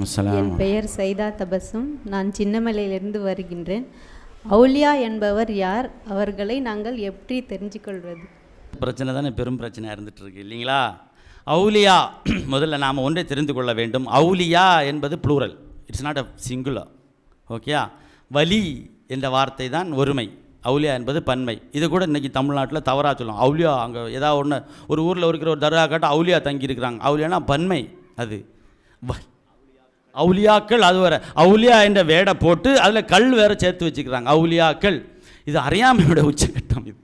என் பெயர் சைதா தபசும் நான் சின்னமலையிலிருந்து வருகின்றேன். அவுலியா என்பவர் யார்? அவர்களை நாங்கள் எப்படி தெரிஞ்சுக்கொள்வது? பிரச்சனை தானே? பெரும் பிரச்சனையாக இருந்துட்டு இருக்கு இல்லைங்களா? அவுலியா முதல்ல நாம் ஒன்றை தெரிந்து கொள்ள வேண்டும். அவுலியா என்பது plural it's not a singular ஓகேயா வலி என்ற வார்த்தை தான் ஒருமை. அவுலியா என்பது பன்மை. இது கூட இன்றைக்கி தமிழ்நாட்டில் தவறாக சொல்லுவோம் அவுலியா அங்கே ஏதாவது ஒன்று ஒரு ஊரில் இருக்கிற ஒரு தர்கா காட்ட அவுலியா தங்கியிருக்கிறாங்க. அவுலியானா பன்மை அது. வ- அவுலியாக்கள் அது வர அவுலியா என்ற வேடை போட்டு அதில் கல் வேற சேர்த்து வச்சுக்கிறாங்க. அவுலியாக்கள் இது அறியாமையோட உச்சகட்டம் இது.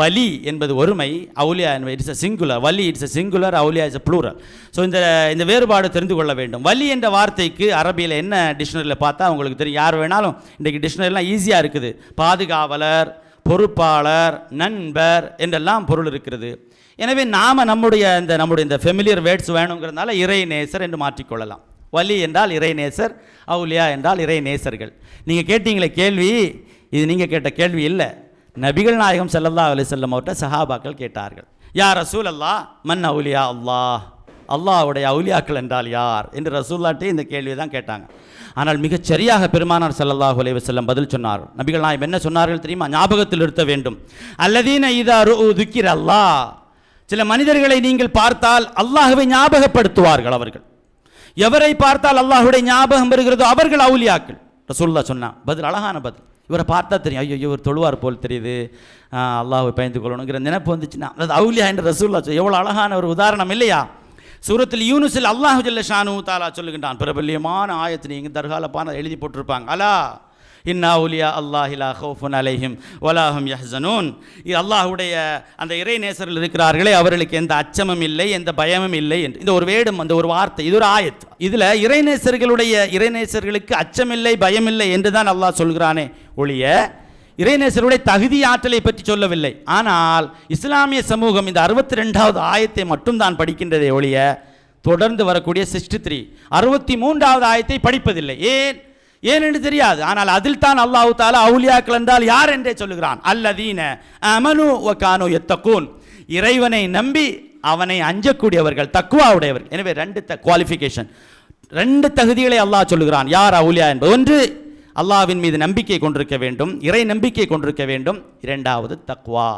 வலி என்பது ஒருமை அவுலியா என்பது இட்ஸ் அ சிங்குலர் வலி இட்ஸ் அ சிங்குலர் அவுலியா இட்ஸ் அ ப்ளூரல் ஸோ இந்த இந்த வேறுபாடு தெரிந்து கொள்ள வேண்டும். வலி என்ற வார்த்தைக்கு அரபியில் என்ன டிக்ஷனரியில் பார்த்தா உங்களுக்கு தெரியும். யார் வேணாலும் இன்றைக்கி டிக்ஷனரிலாம் ஈஸியாக இருக்குது. பாதுகாவலர் பொறுப்பாளர் நண்பர் என்றெல்லாம் பொருள் இருக்கிறது. எனவே நாம் நம்முடைய இந்த நம்முடைய இந்த ஃபெமிலியர் வேர்ட்ஸ் வேணுங்கிறதுனால இறை நேசர் என்று மாற்றிக்கொள்ளலாம். வலி என்றால் இறைநேசர் அவுலியா என்றால் இறைநேசர்கள். நீங்கள் கேட்டீங்களே கேள்வி? இது நீங்கள் கேட்ட கேள்வி இல்லை. நபிகள் நாயகம் செல்லல்லா அலி செல்லம் அவர்கிட்ட சஹாபாக்கள் கேட்டார்கள். யார் ரசூல் அல்லாஹ் மன் அவுலியா அல்லாஹ்? அல்லாஹ்வுடைய அவுலியாக்கள் என்றால் யார்? என்று ரசூல்லாட்டே இந்த கேள்வியை தான் கேட்டாங்க. ஆனால் மிகச் சரியாக பெருமானார் ஸல்லல்லாஹு அலைஹி செல்லம் பதில் சொன்னார் நபிகள் நாயகம் என்ன சொன்னார்கள் தெரியுமா? ஞாபகத்தில் நிறுத்த வேண்டும். அல்லதீன இதாரு துக்கிர் அல்லாஹ் சில மனிதர்களை நீங்கள் பார்த்தால் அல்லாஹுவை ஞாபகப்படுத்துவார்கள் அவர்கள். எவரை பார்த்தால் அல்லாஹ்வுடைய ஞாபகம் வருகிறதோ அவர்கள் அவுலியாக்கள். ரசூல்லா சொன்னா பதில் அழகான பதில். இவரை பார்த்தா தெரியும் ஐயோ இவர் தொழுவார் போல் தெரியுது. அல்லாஹை பயந்து கொள்ளணுங்கிற நினைப்பு வந்துச்சுன்னா அது அவுலியா என்று ரசூல்லா சொல் எவ்வளோ அழகான ஒரு உதாரணம் இல்லையா? சூரத்தில் யூனுஸில் அல்லாஹு ஜல்ல ஷானு தாலா சொல்லுகின்றான் பிரபல்யமான ஆயத்து தர்கால தர்காலப்பான எழுதி போட்டிருப்பாங்க. அலா இன்னா உலியா அல்லாஹிலா ஹோஃபுன் அலைஹிம் வலாஹும் யஹ்சனூன் இது அல்லாஹுடைய அந்த இறை நேசரில் இருக்கிறார்களே அவர்களுக்கு எந்த அச்சமும் இல்லை எந்த பயமும் இல்லை என்று. இந்த ஒரு வேடும் அந்த ஒரு வார்த்தை இது ஒரு ஆயத். இதில் இறைநேசர்களுடைய இறைநேசர்களுக்கு அச்சமில்லை பயமில்லை என்று தான் அல்லாஹ் சொல்கிறானே ஒழிய இறைநேசருடைய தகுதி ஆற்றலை பற்றி சொல்லவில்லை. ஆனால் இஸ்லாமிய சமூகம் இந்த அறுபத்தி ரெண்டாவது ஆயத்தை மட்டும் தான் படிக்கின்றதே ஒழிய தொடர்ந்து வரக்கூடிய சிக்ஸ்டி த்ரீ அறுபத்தி மூன்றாவது ஆயத்தை படிப்பதில்லை. ஏன்? ஏனென்று தெரியாது. ஆனால் அதில் தான் அல்லாஹு தாலா அவுலியாக்கள் என்றால் யார் என்றே சொல்லுகிறான். அல்லதீன அமனு ஒக்கானோ எத்தக்கூன் இறைவனை நம்பி அவனை அஞ்சக்கூடியவர்கள் தக்குவா உடையவர்கள். எனவே ரெண்டு த குவாலிஃபிகேஷன் ரெண்டு தகுதிகளை அல்லாஹ் சொல்லுகிறான். யார் அவுலியா என்பது? ஒன்று அல்லாஹ்வின் மீது நம்பிக்கை கொண்டிருக்க வேண்டும். இறை நம்பிக்கை கொண்டிருக்க வேண்டும். இரண்டாவது தக்வா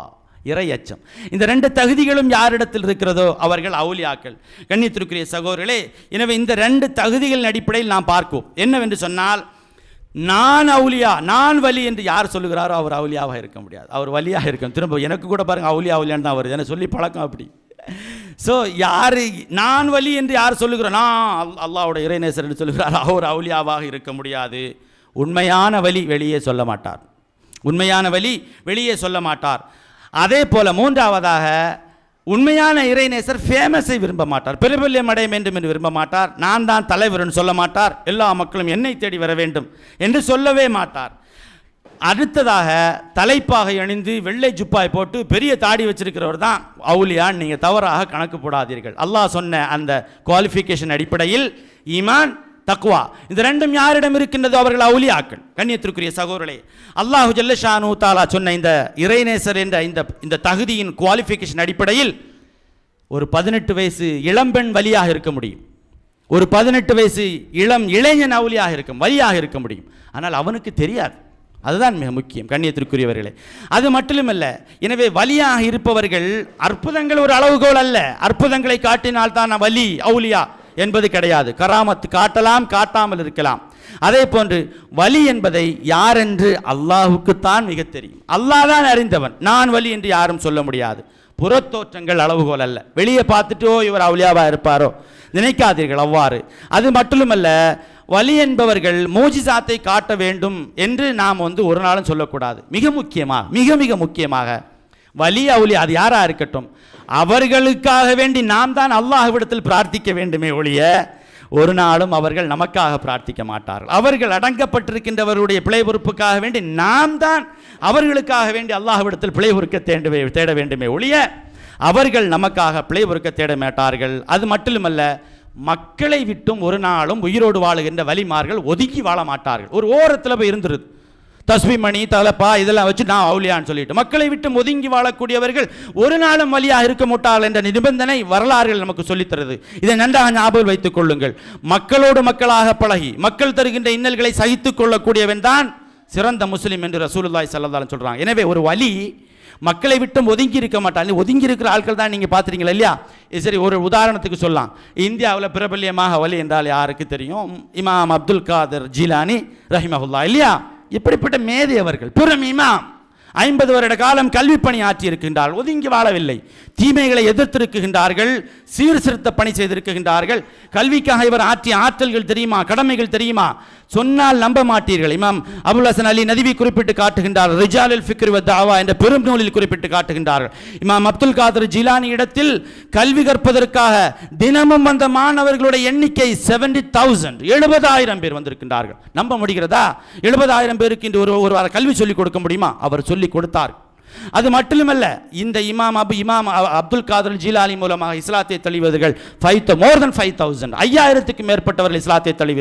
இறை அச்சம். இந்த ரெண்டு தகுதிகளும் யாரிடத்தில் இருக்கிறதோ அவர்கள் அவுலியாக்கள் கண்ணியத்திற்குரிய சகோதரர்களே எனவே இந்த ரெண்டு தகுதிகளின் அடிப்படையில் நாம் பார்ப்போம். என்னவென்று சொன்னால் நான் அவுலியா நான் வலி என்று யார் சொல்லுகிறாரோ அவர் அவுலியாவாக இருக்க முடியாது. அவர் வலியாக இருக்கும். திரும்ப எனக்கு கூட பாருங்கள் அவுலியா அவுலியான்னு தான் வருது. என சொல்லி பழக்கம் அப்படி. ஸோ யார் நான் வலி என்று யார் சொல்லுகிறோம் நான் அல்- இறைநேசர் என்று சொல்லுகிறார் அவர் அவுலியாவாக இருக்க முடியாது. உண்மையான வலி வெளியே சொல்ல மாட்டார். உண்மையான வழி வெளியே சொல்ல மாட்டார். அதே போல் மூன்றாவதாக உண்மையான இறைநேசர் ஃபேமஸை விரும்ப மாட்டார். பெருபல்யம் அடைய வேண்டும் என்று விரும்ப மாட்டார். நான் தான் தலைவர்னு சொல்ல மாட்டார். எல்லா மக்களும் என்னை தேடி வர வேண்டும் என்று சொல்லவே மாட்டார். அடுத்ததாக தலைப்பாகை அணிந்து வெள்ளை ஜுப்பாய் போட்டு பெரிய தாடி வச்சிருக்கிறவர் தான் அவுலியான் நீங்கள் தவறாக கணக்கு போடாதீர்கள். அல்லாஹ் சொன்ன அந்த குவாலிஃபிகேஷன் அடிப்படையில் ஈமான் தக்குவா இந்த ரெண்டும் யாரிடம் இருக்கின்றதோ? அவர்கள் அவுலியாக்கள் கண்ணியத்திற்குரிய சகோதரர்களே. அல்லாஹு ஜல்லஷானு தாலா சொன்ன இந்த இறைநேசர் என்ற இந்த இந்த தகுதியின் குவாலிஃபிகேஷன் அடிப்படையில் ஒரு பதினெட்டு வயசு இளம்பெண் வலியாக இருக்க முடியும். ஒரு பதினெட்டு வயசு இளம் இளைஞன் அவுலியாக இருக்கும் வலியாக இருக்க முடியும். ஆனால் அவனுக்கு தெரியாது. அதுதான் மிக முக்கியம் கண்ணியத்திற்குரியவர்களே. அது மட்டுமல்ல எனவே வலியாக இருப்பவர்கள் அற்புதங்கள் ஒரு அளவுகோல் அல்ல. அற்புதங்களை காட்டினால் தான் வலி அவுலியா என்பது கிடையாது. கராமத்து காட்டலாம் காட்டாமல் இருக்கலாம். அதே போன்று வலி என்பதை யார் என்று அல்லாஹுக்குத்தான் மிக தெரியும். அல்லாஹ் தான் அறிந்தவன். நான் வலி என்று யாரும் சொல்ல முடியாது. புறத்தோற்றங்கள் அளவுகோல் அல்ல. வெளியே பார்த்துட்டோ இவர் அவுலியாவா இருப்பாரோ? நினைக்காதீர்கள் அவ்வாறு. அது மட்டுமல்ல வலி என்பவர்கள் மோஜிசாத்தை காட்ட வேண்டும் என்று நாம் வந்து ஒரு நாளும் சொல்லக்கூடாது. மிக முக்கியமாக மிக மிக முக்கியமாக வலி அவுலி அது யாராக இருக்கட்டும். அவர்களுக்காக வேண்டி நாம் தான் அல்லாஹ்விடத்தில் பிரார்த்திக்க வேண்டுமே ஒழிய ஒரு நாளும் அவர்கள் நமக்காக பிரார்த்திக்க மாட்டார்கள். அவர்கள் அடங்கப்பட்டிருக்கின்றவருடைய பிழை பொறுப்புக்காக வேண்டி நாம் தான் அவர்களுக்காக வேண்டி அல்லாஹ்விடத்தில் பிழை பொறுக்க தேண்டுவே தேட வேண்டுமே ஒழிய அவர்கள் நமக்காக பிழை பொறுக்க தேட மாட்டார்கள். அது மட்டுமல்ல மக்களை விட்டும் ஒரு நாளும் உயிரோடு வாழுகின்ற வலிமார்கள் ஒதுக்கி வாழ மாட்டார்கள். ஒரு ஓரத்தில் போய் இருந்துருது. தஸ்பி மணி தலப்பா இதெல்லாம் வச்சு நான் அவுலியான்னு சொல்லிட்டு. மக்களை விட்டு ஒதுங்கி வாழக்கூடியவர்கள் ஒரு நாளும் வழியாக இருக்க மாட்டார்கள் என்ற நிபந்தனை வரலாறுகள் நமக்கு சொல்லித்தருது. இதை நன்றாக ஞாபகம் வைத்துக் கொள்ளுங்கள். மக்களோடு மக்களாக பழகி மக்கள் தருகின்ற இன்னல்களை சகித்துக் கொள்ளக்கூடியவன் தான் சிறந்த முஸ்லீம் என்று ரசூலுல்லாய் சல்லதாலும் சொல்கிறாங்க எனவே ஒரு வழி மக்களை விட்டும் ஒதுங்கி இருக்க மாட்டாங்க ஒதுங்கி இருக்கிற ஆட்கள் தான் நீங்கள் பார்த்துறீங்களா இல்லையா? இது சரி ஒரு உதாரணத்துக்கு சொல்லலாம். இந்தியாவில் பிரபல்யமாக வழி என்றால் யாருக்கு தெரியும்? இமாம் அப்துல் காதர் ஜீலானி ரஹிமஹுல்லா இல்லையா? இப்படிப்பட்ட மேதை அவர்கள் பெரும் இமாம் ஐம்பது வருட காலம் கல்வி பணி ஆற்றி ஒதுங்கி வாழவில்லை. தீமைகளை எதிர்த்திருக்கின்றார்கள் சீர்திருத்த பணி செய்திருக்கின்றார்கள். கல்விக்காக இவர் ஆற்றிய ஆற்றல்கள் தெரியுமா கடமைகள் தெரியுமா? சொன்னால் நம்ப மாட்டீர்கள். இமாம் அபுல் ஹசன் அலி நதிவி குறிப்பிட்டு காட்டுகின்றார். ரிஜால் அல் வ தாவா என்ற பெரும் நூலில் குறிப்பிட்டு காட்டுகின்றார்கள். இமாம் அப்துல் காதர் ஜிலானி இடத்தில் கல்வி கற்பதற்காக தினமும் வந்த மாணவர்களுடைய எண்ணிக்கை செவன்டி தௌசண்ட் எழுபதாயிரம் பேர் வந்திருக்கின்றார்கள். நம்ப முடிகிறதா? எழுபதாயிரம் பேருக்கு இன்று ஒரு ஒரு வார கல்வி சொல்லிக் கொடுக்க முடியுமா? அவர் சொல்லிக் கொடுத்தார். அது மட்டுமல்ல இந்த இமாம் அபு இமாம் அப்துல் காதர் ஜீலாலி மூலமாக இஸ்லாத்தை தழுவியவர்கள் five more then five thousand ஐயாயிரத்துக்கு மேற்பட்டவர்கள் இஸ்லாத்தை தழுவி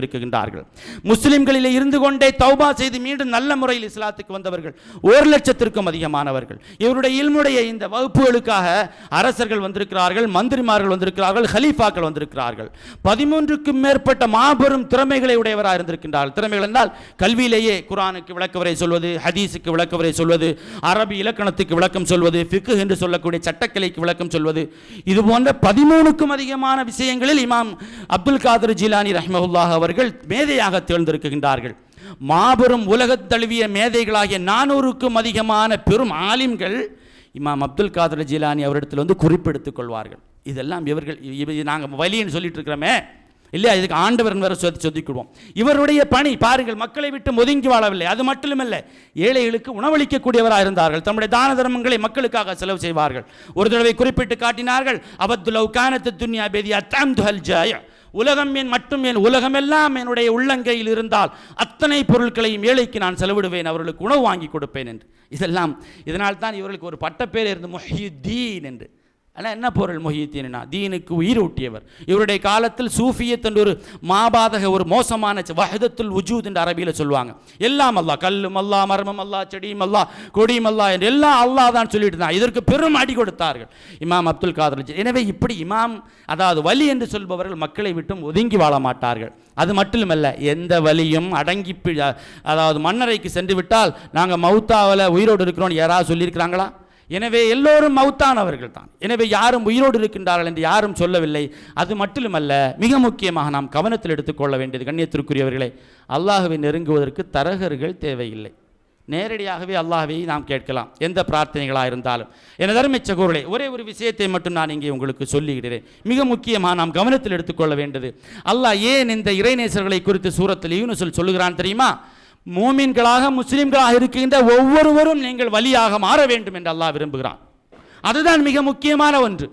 முஸ்லிம்களில் இருந்து கொண்டே தௌபா செய்து மீண்டும் நல்ல முறையில் இஸ்லாத்துக்கு வந்தவர்கள் ஒரு லட்சத்திற்கும் அதிகமானவர்கள். இவருடைய இல்முடைய இந்த வகுப்புகளுக்காக அரசர்கள் வந்திருக்கிறார்கள் மந்திரிமார்கள் வந்திருக்கிறார்கள் ஹலீஃபாக்கள் வந்திருக்கிறார்கள். பதிமூன்றுக்கும் மேற்பட்ட மாபெரும் திறமைகளை உடையவராக இருந்திருக்கின்றார்கள். திறமைகள் என்றால் கல்வியிலேயே குரானுக்கு விளக்கவரை சொல்வது ஹதீஸுக்கு விளக்கவரை சொல்வது அரபி இலக்கண இலக்கணத்துக்கு விளக்கம் சொல்வது ஃபிக்கு என்று சொல்லக்கூடிய சட்டக்கலைக்கு விளக்கம் சொல்வது இது போன்ற பதிமூணுக்கும் அதிகமான விஷயங்களில் இமாம் அப்துல் காதர் ஜிலானி ரஹ்மஹுல்லாஹ் அவர்கள் மேதையாக தேர்ந்தெடுக்கின்றார்கள் மாபெரும் உலகத் தழுவிய மேதைகளாகிய நானூறுக்கும் அதிகமான பெரும் ஆலிம்கள் இமாம் அப்துல் காதர் ஜிலானி அவரிடத்தில் வந்து குறிப்பெடுத்துக் கொள்வார்கள். இதெல்லாம் இவர்கள் நாங்கள் வலின்னு சொல்லிட்டு இருக்கிறோமே. இல்லையா? இதுக்கு ஆண்டவர் வேற சொல்லி சொல்லிக்கிடுவோம். இவருடைய பணி பாருங்கள் மக்களை விட்டு ஒதுங்கி வாழவில்லை. அது மட்டுமல்ல ஏழைகளுக்கு உணவளிக்கக்கூடியவராக இருந்தார்கள். தம்முடைய தான தர்மங்களை மக்களுக்காக செலவு செய்வார்கள். ஒரு தடவை குறிப்பிட்டு காட்டினார்கள் அவத்துலவ் கானத்து துன்யா பேதி அத்தாம் துஹல் ஜாய. உலகம் என் மட்டும் என் உலகமெல்லாம் என்னுடைய உள்ளங்கையில் இருந்தால் அத்தனை பொருட்களையும் ஏழைக்கு நான் செலவிடுவேன் அவர்களுக்கு உணவு வாங்கி கொடுப்பேன் என்று. இதெல்லாம் இதனால் தான் இவர்களுக்கு ஒரு பட்டப்பேர் இருந்து முஹியுத்தீன் என்று. ஆனால் என்ன பொருள் மொஹித்தீனா தீனுக்கு உயிர் ஊட்டியவர் இவருடைய காலத்தில் சூஃபியத் என்ற ஒரு மாபாதக ஒரு மோசமான வஹதத்துல் உஜூத் என்று அரபியில் சொல்லுவாங்க. எல்லாம் அல்லா கல்லும் அல்லா மர்மம் அல்லா செடியும் அல்லா கொடியும் அல்லா என்று எல்லாம் அல்லாஹ் தான் சொல்லிட்டு இருந்தான் இதற்கு பெரும் அடி கொடுத்தார்கள். இமாம் அப்துல் காதர் எனவே இப்படி இமாம் அதாவது வலி என்று சொல்பவர்கள் மக்களை விட்டும் ஒதுங்கி வாழ மாட்டார்கள். அது மட்டுமல்ல எந்த வலியும் அடங்கி அதாவது மன்னரைக்கு சென்று விட்டால் நாங்கள் மௌத்தாவில் உயிரோடு இருக்கிறோன்னு யாராவது சொல்லியிருக்கிறாங்களா? எனவே எல்லோரும் மௌத்தானவர்கள் தான் எனவே யாரும் உயிரோடு இருக்கின்றார்கள் என்று யாரும் சொல்லவில்லை. அது மட்டுமல்ல மிக முக்கியமாக நாம் கவனத்தில் எடுத்துக்கொள்ள வேண்டியது கண்ணியத்திற்குரியவர்களே அல்லாஹுவை நெருங்குவதற்கு தரகர்கள் தேவையில்லை. நேரடியாகவே அல்லாஹ்வை நாம் கேட்கலாம் எந்த பிரார்த்தனைகளாக இருந்தாலும். எனது அருமை சகோதரர்களே ஒரே ஒரு விஷயத்தை மட்டும் நான் இங்கே உங்களுக்கு சொல்லிவிடுகிறேன். மிக முக்கியமாக நாம் கவனத்தில் எடுத்துக்கொள்ள வேண்டியது அல்லாஹ் ஏன் இந்த இறைநேசர்களை குறித்து சூரத்தில் யூனிசல் சொல்லுகிறான் தெரியுமா? மூமின்களாக முஸ்லிம்களாக இருக்கின்ற ஒவ்வொருவரும் நீங்கள் வழியாக மாற வேண்டும் என்று அல்லாஹ் விரும்புகிறான். அதுதான் மிக முக்கியமான ஒன்று.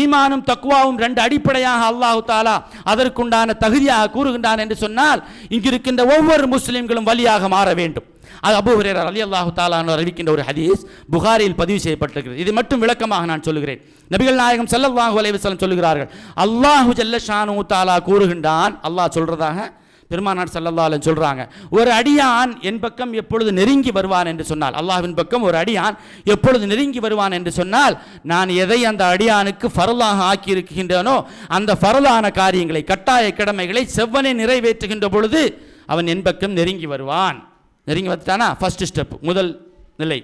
ஈமானும் தக்குவாவும் ரெண்டு அடிப்படையாக அல்லாஹு தாலா அதற்குண்டான தகுதியாக கூறுகின்றான் என்று சொன்னால் இங்கிருக்கின்ற ஒவ்வொரு முஸ்லிம்களும் வழியாக மாற வேண்டும். அது அபு ஹுரேரா அலி அல்லாஹு தாலான்னு அறிவிக்கின்ற ஒரு ஹதீஸ் புகாரில் பதிவு செய்யப்பட்டிருக்கிறது. இது மட்டும் விளக்கமாக நான் சொல்லுகிறேன். நபிகள் நாயகம் செல்லல்லாஹு அலைவசலம் சொல்லுகிறார்கள் அல்லாஹு ஜல்ல ஷானு தாலா கூறுகின்றான். அல்லாஹ் சொல்றதாக பெருமானார் ஸல்லல்லாஹு சொல்கிறாங்க ஒரு அடியான் என் பக்கம் எப்பொழுது நெருங்கி வருவான்? என்று சொன்னால் அல்லாஹ்வின் பக்கம் ஒரு அடியான் எப்பொழுது நெருங்கி வருவான் என்று சொன்னால் நான் எதை அந்த அடியானுக்கு ஃபரலாக ஆக்கியிருக்கின்றனோ அந்த ஃபரலான காரியங்களை கட்டாய கடமைகளை செவ்வனை நிறைவேற்றுகின்ற பொழுது அவன் என் பக்கம் நெருங்கி வருவான். நெருங்கி வந்துட்டானா? ஃபஸ்ட்டு ஸ்டெப் முதல் நிலை.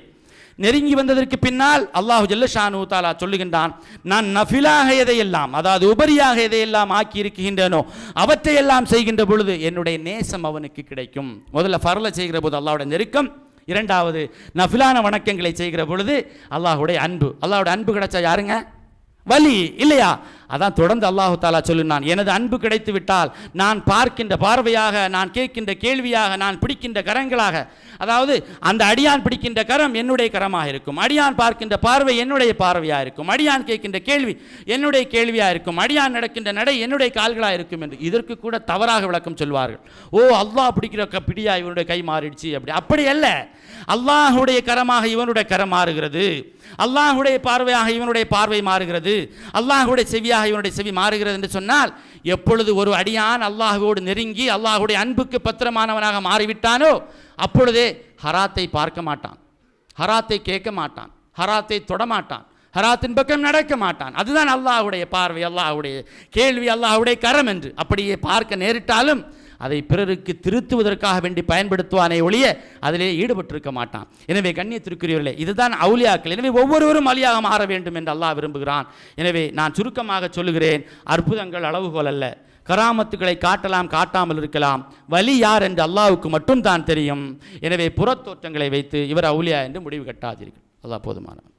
நெருங்கி வந்ததற்கு பின்னால் அல்லாஹு ஜல்லஷானு தாலா சொல்லுகின்றான் நான் நஃபிலாக எதையெல்லாம் அதாவது உபரியாக எதையெல்லாம் ஆக்கி இருக்கின்றேனோ அவற்றையெல்லாம் செய்கின்ற பொழுது என்னுடைய நேசம் அவனுக்கு கிடைக்கும். முதல்ல ஃபரலை செய்கிற போது அல்லாவுடைய நெருக்கம் இரண்டாவது நஃபிலான வணக்கங்களை செய்கிற பொழுது அல்லாஹுடைய அன்பு. அல்லாஹுடைய அன்பு கிடைச்சா யாருங்க? வலி இல்லையா? அதான் தொடர்ந்து அல்லாஹு தாலா சொல்லினான் எனது அன்பு கிடைத்து விட்டால் நான் பார்க்கின்ற பார்வையாக நான் கேட்கின்ற கேள்வியாக நான் பிடிக்கின்ற கரங்களாக அதாவது அந்த அடியான் பிடிக்கின்ற கரம் என்னுடைய கரமாக இருக்கும். அடியான் பார்க்கின்ற பார்வை என்னுடைய பார்வையாக இருக்கும். அடியான் கேட்கின்ற கேள்வி என்னுடைய கேள்வியாக இருக்கும். அடியான் நடக்கின்ற நடை என்னுடைய கால்களாக இருக்கும் என்று இதற்கு கூட தவறாக விளக்கம் சொல்வார்கள். ஓ அல்லாஹ் பிடிக்கிற க- பிடியா இவனுடைய கை மாறிடுச்சு அப்படி. அப்படி அல்ல. அல்லாஹுடைய கரமாக இவனுடைய கரம் மாறுகிறது. அல்லாஹுடைய பார்வையாக இவனுடைய பார்வை மாறுகிறது. அல்லாஹுடைய செவியாக வழியாக இவனுடைய செவி மாறுகிறது என்று சொன்னால் எப்பொழுது ஒரு அடியான் அல்லாஹுவோடு நெருங்கி அல்லாஹுடைய அன்புக்கு பத்திரமானவனாக மாறிவிட்டானோ அப்பொழுதே ஹராத்தை பார்க்க மாட்டான். ஹராத்தை கேட்க மாட்டான். ஹராத்தை தொடமாட்டான் ஹராத்தின் பக்கம் நடக்க மாட்டான். அதுதான் அல்லாஹுடைய பார்வை அல்லாஹுடைய கேள்வி அல்லாஹுடைய கரம் என்று. அப்படியே பார்க்க நேரிட்டாலும் அதை பிறருக்கு திருத்துவதற்காக வேண்டி பயன்படுத்துவானே ஒழிய அதிலே ஈடுபட்டிருக்க மாட்டான். எனவே கண்ணியத்திற்குரியவர்களே இதுதான் அவுலியாக்கள் எனவே ஒவ்வொருவரும் அலியாக மாற வேண்டும் என்று அல்லாஹ் விரும்புகிறான். எனவே நான் சுருக்கமாக சொல்லுகிறேன் அற்புதங்கள் அளவுகோல் அல்ல. கராமத்துக்களை காட்டலாம் காட்டாமல் இருக்கலாம். வலி யார் என்று அல்லாவுக்கு மட்டும் தான் தெரியும். எனவே புறத்தோற்றங்களை வைத்து இவர் அவுலியா என்று முடிவு கட்டாதீர்கள். அல்லாஹ் போதுமானவன்